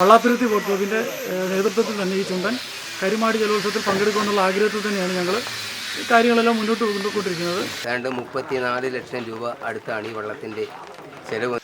Vallathuruthy boat ക്ലബിന്റെ നേതൃത്വത്തിൽ തന്നെ ഈ ചുണ്ടൻ കരിമാടി ജലോത്സവത്തിൽ പങ്കെടുക്കുമെന്നുള്ള ആഗ്രഹത്തിൽ തന്നെയാണ് ഞങ്ങൾ കാര്യങ്ങളെല്ലാം മുന്നോട്ട് കൊണ്ടുകൊണ്ടിരിക്കുന്നത് ഏതാണ്ട് മുപ്പത്തിനാല് ലക്ഷം രൂപ അടുത്താണ് ഈ വള്ളത്തിന്റെ ചെലവ്.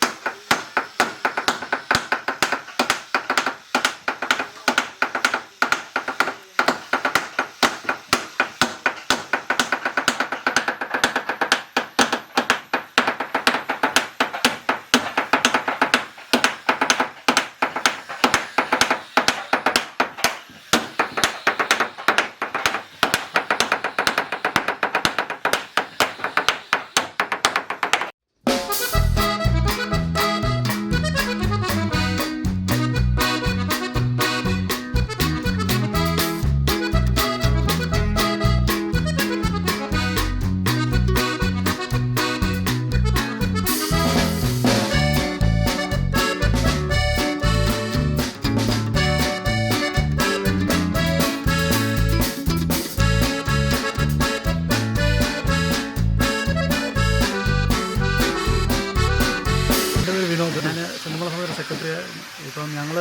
ഞങ്ങൾ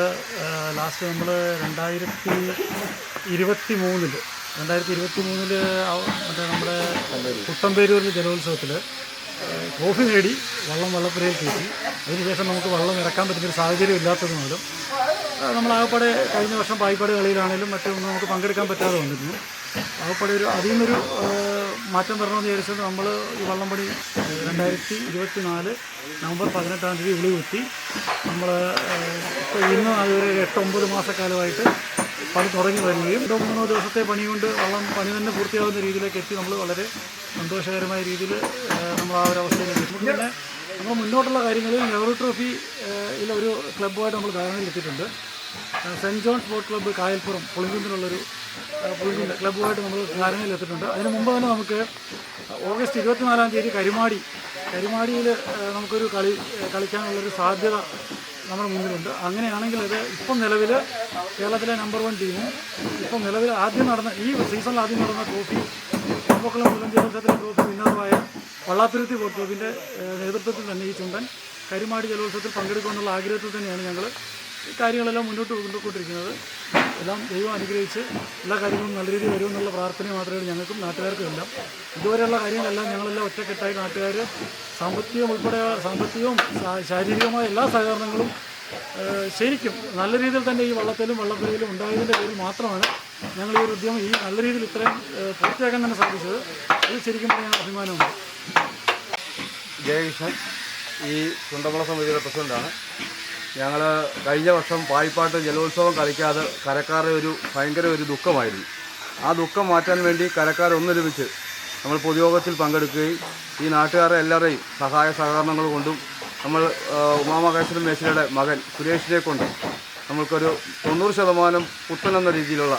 ലാസ്റ്റ് നമ്മൾ രണ്ടായിരത്തി ഇരുപത്തി മൂന്നിൽ രണ്ടായിരത്തി ഇരുപത്തി മൂന്നിൽ മറ്റേ നമ്മുടെ കുട്ടമ്പേരൂരിൽ ജലോത്സവത്തിൽ ട്രോഫി നേടി വള്ളം വള്ളപ്പുരയിൽ കയറ്റി. അതിനുശേഷം നമുക്ക് വള്ളം ഇറക്കാൻ പറ്റുന്നൊരു സാഹചര്യം ഇല്ലാത്തത് നമ്മൾ ആകപ്പാടെ കഴിഞ്ഞ വർഷം പായിപ്പാട് കളിയിലാണെങ്കിലും മറ്റൊന്നും നമുക്ക് പങ്കെടുക്കാൻ പറ്റാതെ വന്നിരുന്നു. ആകപ്പാടെ ഒരു അതിൽ നിന്നൊരു മാറ്റം വരണമെന്ന് വിചാരിച്ചത് നമ്മൾ ഈ വള്ളംപടി രണ്ടായിരത്തി ഇരുപത്തി നാല് നവംബർ പതിനെട്ടാം തീയതി വിളി കുത്തി. നമ്മൾ ഇന്ന് അതൊരു എട്ടൊമ്പത് മാസക്കാലമായിട്ട് പണി തുടങ്ങി വരികയും രണ്ടോ മൂന്നോ ദിവസത്തെ പണി കൊണ്ട് വള്ളം പണി തന്നെ പൂർത്തിയാവുന്ന രീതിയിലേക്ക് എത്തി. നമ്മൾ വളരെ സന്തോഷകരമായ രീതിയിൽ നമ്മൾ ആ ഒരു അവസ്ഥയിലേക്ക് എത്തി പിന്നെ നമ്മൾ മുന്നോട്ടുള്ള കാര്യങ്ങളിൽ നെഹ്റു ട്രോഫി ഇല്ല ഒരു ക്ലബ്ബുമായിട്ട് നമ്മൾ ധാരണയിലെത്തിയിട്ടുണ്ട്. Saint John's Boat Club Kayalpuram പുളിങ്കുന്നിലുള്ളൊരു Pulinkunnu ക്ലബ്ബുമായിട്ട് നമ്മൾ ധാരണയിലെത്തിയിട്ടുണ്ട് അതിന് മുമ്പ് തന്നെ നമുക്ക് ഓഗസ്റ്റ് ഇരുപത്തിനാലാം തീയതി കരിമാടി കരിമാടിയിൽ നമുക്കൊരു കളി കളിക്കാനുള്ളൊരു സാധ്യത നമ്മുടെ മുന്നിലുണ്ട്. അങ്ങനെയാണെങ്കിൽ അത് ഇപ്പം നിലവിൽ കേരളത്തിലെ നമ്പർ വൺ ടീമും ഇപ്പം നിലവിൽ ആദ്യം നടന്ന ഈ സീസണിൽ ആദ്യം നടന്ന ട്രോഫി കുമ്പക്കുളം ജലോത്സവത്തിലെ ട്രോഫി വിന്നറുമായ വള്ളാത്തുരുത്തി ബോട്ട് ക്ലബിന്റെ നേതൃത്വത്തിൽ തന്നെ ഈ ചുണ്ടൻ കരിമാടി ജലോത്സവത്തിൽ പങ്കെടുക്കുമെന്നുള്ള ആഗ്രഹത്തിൽ തന്നെയാണ് ഞങ്ങൾ ഈ കാര്യങ്ങളെല്ലാം മുന്നോട്ട് കൊണ്ടുകൊണ്ടിരിക്കുന്നത് എല്ലാം ദൈവം അനുഗ്രഹിച്ച് എല്ലാ കാര്യങ്ങളും നല്ല രീതിയിൽ വരുമെന്നുള്ള പ്രാർത്ഥന മാത്രമേ ഞങ്ങൾക്കും നാട്ടുകാർക്കും എല്ലാം. ഇതുവരെയുള്ള കാര്യങ്ങളെല്ലാം ഞങ്ങളെല്ലാം ഒറ്റക്കെട്ടായി നാട്ടുകാർ സാമ്പത്തികം ഉൾപ്പെടെ സാമ്പത്തികവും ശാരീരികവുമായ എല്ലാ സഹകരണങ്ങളും ശരിക്കും നല്ല രീതിയിൽ തന്നെ ഈ വള്ളത്തിലും വള്ളപ്പുരയിലും ഉണ്ടായതിന്റെ പേരിൽ മാത്രമാണ് ഞങ്ങൾ ഈ ഒരു ഉദ്യമം ഈ നല്ല രീതിയിൽ ഇത്രയും പൂർത്തിയാക്കാൻ തന്നെ സാധിച്ചത്. അത് ശരിക്കും പറയാൻ അഭിമാനമുണ്ട് ജയകൃഷ്ണൻ ഈ ചുണ്ടമ്പള സമിതിയുടെ പ്രസിഡന്റാണ്. ഞങ്ങൾ കഴിഞ്ഞ വർഷം പായിപ്പാട്ട് ജലോത്സവം കളിക്കാതെ കരക്കാരുടെ ഒരു ഭയങ്കര ഒരു ദുഃഖമായിരുന്നു. ആ ദുഃഖം മാറ്റാൻ വേണ്ടി കരക്കാർ ഒന്നൊരുമിച്ച് നമ്മൾ പൊതുയോഗത്തിൽ പങ്കെടുക്കുകയും ഈ നാട്ടുകാരെ എല്ലാവരെയും സഹായ സഹകരണങ്ങൾ കൊണ്ടും നമ്മൾ ഉമാമഹേശ്വരൻ മേശ്വരയുടെ മകൻ സുരേഷിനെ കൊണ്ട് നമ്മൾക്കൊരു തൊണ്ണൂറ് ശതമാനം പുത്തൻ എന്ന രീതിയിലുള്ള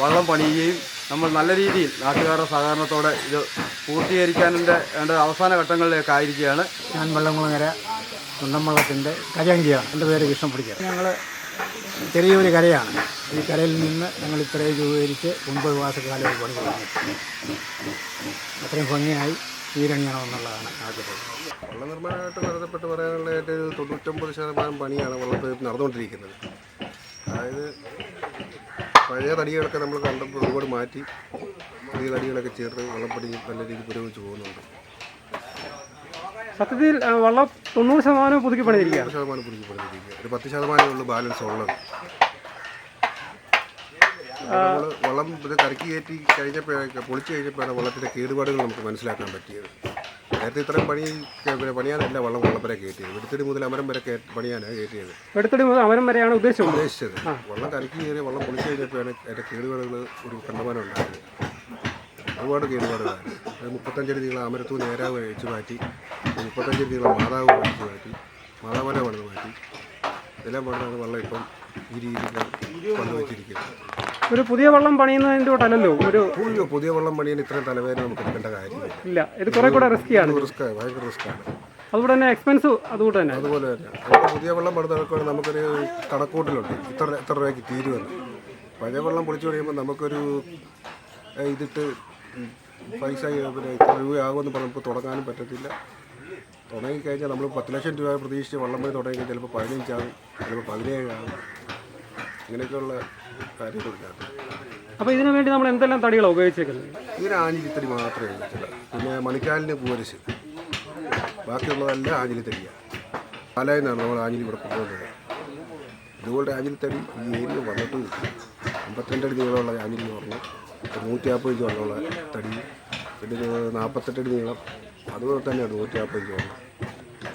വള്ളം പണിയുകയും നമ്മൾ നല്ല രീതിയിൽ നാട്ടുകാരുടെ സഹകരണത്തോടെ ഇത് പൂർത്തീകരിക്കാനുള്ള വേണ്ട അവസാന ഘട്ടങ്ങളിലേക്കായിരിക്കുകയാണ്. ഞാൻ വെള്ളംകുളങ്ങര കുണ്ടംവള്ളത്തിന്റെ കരയങ്കിയാണ് എന്റെ പേര് കൃഷ്ണപിടിക്കർ ഞങ്ങൾ ചെറിയൊരു കരയാണ്. ഈ കരയിൽ നിന്ന് ഞങ്ങൾ ഇത്രയും രൂപീകരിച്ച് ഒൻപത് മാസക്കാലം ഒരു പണി തുടങ്ങി അത്രയും ഭംഗിയായി തീരണിയണമെന്നുള്ളതാണ് ആഗ്രഹം. വള്ള നിർമ്മാണമായിട്ട് ബന്ധപ്പെട്ട് പറയാനുള്ള ഏറ്റവും തൊണ്ണൂറ്റൊമ്പത് ശതമാനം പണിയാണ് വള്ളത്തിൽ നടന്നുകൊണ്ടിരിക്കുന്നത്. അതായത് പഴയ തടികളൊക്കെ നമ്മൾ കണ്ടപ്പോൾ ഒരുപാട് മാറ്റി പുതിയ തടികളൊക്കെ ചേർത്ത് വള്ളപ്പണി നല്ല രീതിയിൽ പുരോഗമിച്ച് പോകുന്നുണ്ട്. സത്യത്തിൽ വള്ളം തൊണ്ണൂറ് ശതമാനം പുതുക്കി പണിതിരിക്കുക നൂറ് ശതമാനം പുതുക്കി പണിതിരിക്കുക ഒരു പത്ത് ശതമാനമേ ഉള്ളൂ ബാലൻസ് ഉള്ളത്. വള്ളം ഇത് കരക്കി കയറ്റി കഴിഞ്ഞപ്പോഴൊക്കെ പൊളിച്ചു കഴിഞ്ഞപ്പോഴാണ് വള്ളത്തിന്റെ കേടുപാടുകൾ നമുക്ക് മനസ്സിലാക്കാൻ പറ്റിയത്. നേരത്തെ ഇത്രയും പണി പിന്നെ പണിയാനല്ല വള്ളം വള്ളപ്പര കയറ്റിയത്. വെടുത്തടി മുതൽ അമരം വരെ പണിയാനാണ് കയറ്റിയത്. വെടുത്തടി മുതൽ അമരം വരെയാണ് ഉദ്ദേശിച്ചത്. ഉദ്ദേശിച്ചത്. വള്ളം കലക്കി കയറി വള്ളം പൊളിച്ചു കഴിഞ്ഞപ്പോഴാണ് അതിന്റെ കേടുപാടുകൾ ഒരു കണ്ടമാനം ഉണ്ടായത്. ഒരുപാട് കേടുപാടുകളായിരുന്നു അത് മുപ്പത്തഞ്ചടി നീളം അമരത്തു നേരാവ് അഴിച്ചു മാറ്റി മുപ്പത്തഞ്ചടി നീളം മാതാവ് അഴിച്ചു മാറ്റി മാതാവനെ പണിത് മാറ്റി. ഇതെല്ലാം പണിതാണ് വള്ളം ഇപ്പം ഈ രീതിയിൽ പണിവെച്ചിരിക്കുന്നത് ഒരു പുതിയ വള്ളം പണിയുന്നതിന്റെ കൂട്ടല്ലല്ലോ? ഒരു പുതിയ പുതിയ വള്ളം പണിയാൻ ഇത്രയും തലവേദന നമുക്ക് എടുക്കേണ്ട കാര്യമില്ല. ഇല്ല ഇത് കുറെ കൂടെ റിസ്ക്കിയാണ് റിസ്ക് ഭയങ്കര റിസ്ക്കാണ് അതുകൂടെ തന്നെ എക്സ്പെൻസ് അതുകൂടെ തന്നെ. അതുപോലെ തന്നെ. പുതിയ വെള്ളം പണിത് നടക്കുകയാണെങ്കിൽ നമുക്കൊരു കണക്കൂട്ടിലുണ്ട്. ഇത്ര എത്ര രൂപയ്ക്ക് തീരുമെന്ന്. പഴയ വെള്ളം പൊളിച്ചു കഴിയുമ്പോൾ നമുക്കൊരു ഇതിട്ട് പൈസ പിന്നെ ഇത്ര രൂപയാകുമെന്ന് പറഞ്ഞപ്പോൾ തുടങ്ങാനും പറ്റത്തില്ല. തുടങ്ങിക്കഴിഞ്ഞാൽ നമ്മൾ പത്ത് ലക്ഷം രൂപ പ്രതീക്ഷിച്ച് വള്ളം പോയി തുടങ്ങി ചിലപ്പോൾ പതിനഞ്ചാകും ചിലപ്പോൾ പതിനേഴാകും. ഇങ്ങനെയൊക്കെയുള്ള കാര്യങ്ങളില്ലാത്ത അപ്പോൾ ഇതിനു വേണ്ടി നമ്മൾ എന്തെല്ലാം തടികളാണ് ഉപയോഗിച്ചേക്കുന്നത്? ഇതിന് ആഞ്ഞിലിത്തടി മാത്രമേ ഉപയോഗിച്ചുള്ളൂ പിന്നെ മണിക്കാലിന് പൂവരശ് ബാക്കിയുള്ളതെല്ലാം ആഞ്ഞിലിത്തടിയാണ് പാലായിൽ നിന്നാണ് നമ്മൾ ആഞ്ഞിലി ഇവിടെ കൊണ്ടുവന്നത്. ഇതുപോലെ ആഞ്ഞിലിത്തടി ഈ ഏരിയ വന്നിട്ടും അമ്പത്തിരണ്ടടി നീളമുള്ള ആഞ്ഞിലി എന്ന് പറഞ്ഞു. നൂറ്റി നാൽപ്പത് ഇഞ്ച് വണ്ണമുള്ള തടി പിന്നെ നാൽപ്പത്തെട്ടടി നീളം. അതുപോലെ തന്നെയാണ് നൂറ്റി നാൽപ്പത് ഇഞ്ച് വണ്ണം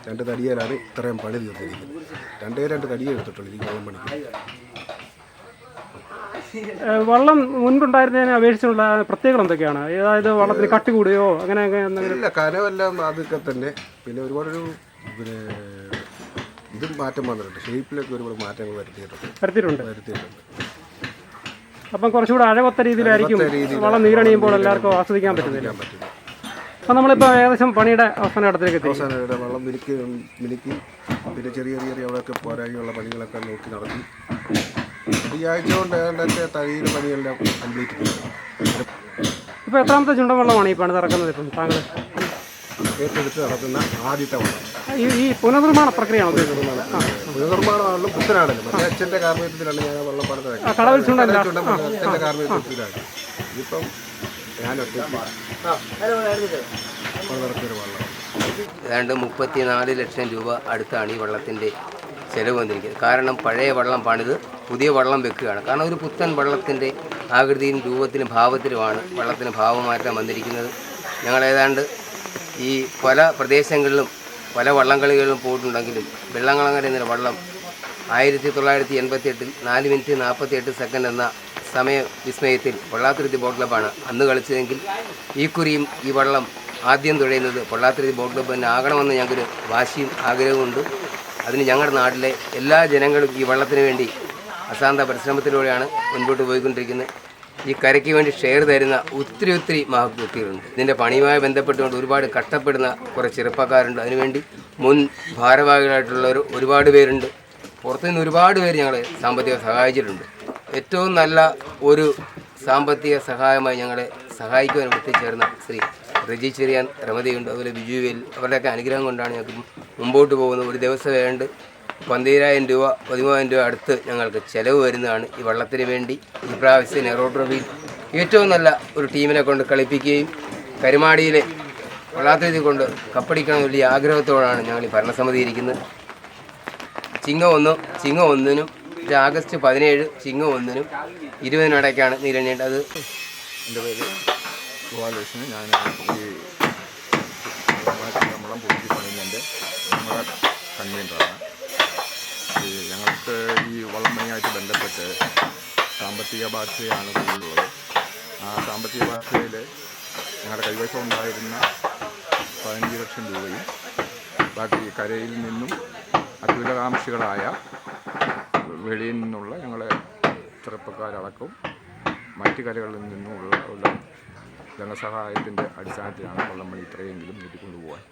രണ്ട് തടിയേലാണ് ഇത്രയും പണി രണ്ട് രണ്ടേ രണ്ട് തടിയേ എടുത്തിട്ടുള്ളൂ ഈ വള്ളം പണിക്ക് വള്ളം മുൻപുണ്ടായിരുന്നതിനെ അപേക്ഷിച്ചുള്ള പ്രത്യേകത എന്തൊക്കെയാണ്? അതായത് വള്ളത്തിന് കട്ടി കൂടുകയോ അങ്ങനെ ഇല്ല കനമെല്ലാം അതൊക്കെ തന്നെ. പിന്നെ ഒരുപാടൊരു പിന്നെ ഇതും മാറ്റം വന്നിട്ടുണ്ട്. ഷേപ്പിലൊക്കെ ഒരുപാട് മാറ്റങ്ങൾ വരുത്തിയിട്ടുണ്ട്. വരുത്തിയിട്ടുണ്ട്. വരുത്തിയിട്ടുണ്ട്. അപ്പം കുറച്ചുകൂടെ അഴകൊത്ത രീതിയിലായിരിക്കും വളം നീരണിയുമ്പോൾ എല്ലാവർക്കും ആസ്വദിക്കാൻ പറ്റുന്നില്ല. അപ്പം നമ്മളിപ്പോൾ ഏകദേശം പണിയുടെ അവസാന ഇടത്തിലേക്ക് എത്തി. അവസാനം ഇവിടെ വെള്ളം മിനുക്കി മിനുക്കി പിന്നെ ചെറിയ ചെറിയ അവിടെയൊക്കെ പോരാഴിയുള്ള പണികളൊക്കെ നോക്കി നടത്തി. ഈ ആഴ്ച കൊണ്ട് ഏതാണ്ടൊക്കെ തഴിയുടെ പണിയെല്ലാം കംപ്ലീറ്റ് ചെയ്തു. ഇപ്പോൾ എത്രാമത്തെ ചുണ്ടൻ വെള്ളമാണ് ഈ പണി നടക്കുന്നത് ഇപ്പം താങ്കൾ? ഏറ്റെടുത്ത് നടത്തുന്ന ആദ്യത്തെ വള്ളം ഈ പുനർനിർമ്മാണ പ്രക്രിയ പുനർനിർമ്മാണമാണല്ലോ പുത്തനാണല്ലോ മറ്റേ അച്ഛന്റെ കാർമ്മികത്തിലാണ് ഞാൻ വള്ളം ചുണ്ടല്ല അച്ഛന്റെ കാർമ്മികത്തിലാണ്. ഇതിപ്പം ഞാനൊക്കെ നടത്തിയൊരു വള്ളം. ഏതാണ്ട് മുപ്പത്തിനാല് ലക്ഷം രൂപ അടുത്താണ് ഈ വള്ളത്തിന്റെ ചിലവ് വന്നിരിക്കുന്നത്. കാരണം പഴയ വള്ളം പണിത് പുതിയ വള്ളം വെക്കുകയാണ്. കാരണം ഒരു പുത്തൻ വള്ളത്തിന്റെ ആകൃതിയും രൂപത്തിലും ഭാവത്തിലുമാണ് വള്ളത്തിന് ഭാവമാറ്റം വന്നിരിക്കുന്നത്. ഞങ്ങൾ ഏതാണ്ട് ഈ പല പ്രദേശങ്ങളിലും പല വള്ളംകളികളിലും പോയിട്ടുണ്ടെങ്കിലും വെള്ളങ്ങളങ്ങര എന്ന വള്ളം ആയിരത്തി തൊള്ളായിരത്തി എൺപത്തി എട്ടിൽ നാല് മിനിറ്റ് നാൽപ്പത്തി എട്ട് സെക്കൻഡ് എന്ന സമയ വിസ്മയത്തിൽ പൊള്ളാത്തുരുത്തി ബോട്ട് ക്ലബ്ബാണ് അന്ന് കളിച്ചതെങ്കിൽ ഈ കുറിയും ഈ വള്ളം ആദ്യം തുഴയുന്നത് പൊള്ളാത്തുരുത്തി ബോട്ട് ക്ലബ്ബ് തന്നെ ആകണമെന്ന് ഞങ്ങൾക്കൊരു വാശിയും ആഗ്രഹമുണ്ട് അതിന് ഞങ്ങളുടെ നാട്ടിലെ എല്ലാ ജനങ്ങളും ഈ വള്ളത്തിന് വേണ്ടി അശാന്ത പരിശ്രമത്തിലൂടെയാണ് മുൻപോട്ട് പോയിക്കൊണ്ടിരിക്കുന്നത്. ഈ കരയ്ക്ക് വേണ്ടി ഷെയർ തരുന്ന ഒത്തിരി ഒത്തിരി മഹത് വ്യക്തികളുണ്ട് ഇതിന്റെ പണിയുമായി ബന്ധപ്പെട്ടുകൊണ്ട് ഒരുപാട് കഷ്ടപ്പെടുന്ന കുറേ ചെറുപ്പക്കാരുണ്ട്. അതിനുവേണ്ടി മുൻ ഭാരവാഹികളായിട്ടുള്ളവർ ഒരുപാട് പേരുണ്ട്. പുറത്തുനിന്ന് ഒരുപാട് പേര് ഞങ്ങളെ സാമ്പത്തികം സഹായിച്ചിട്ടുണ്ട്. ഏറ്റവും നല്ല ഒരു സാമ്പത്തിക സഹായമായി ഞങ്ങളെ സഹായിക്കുവാൻ എത്തിച്ചേർന്ന ശ്രീ റജി ചെറിയാൻ രമതിയുണ്ട് അതുപോലെ ബിജുവേൽ അവരുടെയൊക്കെ അനുഗ്രഹം കൊണ്ടാണ് ഞങ്ങൾക്ക് മുമ്പോട്ട് പോകുന്നത് ഒരു ദിവസം വേണ്ട പന്തീരായിരം രൂപ പതിമൂവായിരം രൂപ അടുത്ത് ഞങ്ങൾക്ക് ചിലവ് വരുന്നതാണ് ഈ വള്ളത്തിന് വേണ്ടി. ഈ പ്രാവശ്യം നെഹ്റോ ട്രോഫിയിൽ ഏറ്റവും നല്ല ഒരു ടീമിനെ കൊണ്ട് കളിപ്പിക്കുകയും കരുമാടിയിലെ വള്ളാത്തരീതി കൊണ്ട് കപ്പടിക്കണം വലിയ ആഗ്രഹത്തോടാണ് ഞങ്ങൾ ഈ ഭരണസമിതി ഇരിക്കുന്നത്. ചിങ്ങം ഒന്ന് ചിങ്ങം ഒന്നിനും ആഗസ്റ്റ് പതിനേഴ് ചിങ്ങം ഒന്നിനും ഇരുപതിനും ഇടയ്ക്കാണ് നീരണിയേണ്ടത് എന്റെ പേര് ഗോപാലകൃഷ്ണൻ. ഞാൻ ഈ നമ്മളെ പുതുക്കി പണിയുന്നുണ്ട്. നമ്മുടെ കൺവീനറാണ്. ഞങ്ങൾക്ക് ഈ വള്ളം ബന്ധപ്പെട്ട് സാമ്പത്തിക ബാധ്യതയാണ് കൂടുതലുള്ളത്. ആ സാമ്പത്തിക ബാധ്യതയിൽ ഞങ്ങളുടെ കൈവശം ഉണ്ടായിരുന്ന പതിനഞ്ച് ലക്ഷം രൂപയും ബാക്കി കരയിൽ നിന്നും അത്യുലകാംക്ഷികളായ വെളിയിൽ നിന്നുള്ള ഞങ്ങളെ ചെറുപ്പക്കാരടക്കം മറ്റ് കരകളിൽ നിന്നുമുള്ള ധനസഹായത്തിന്റെ അടിസ്ഥാനത്തിലാണ് വള്ളംപണി ഇത്രയെങ്കിലും നീട്ടിക്കൊണ്ടുപോകാൻ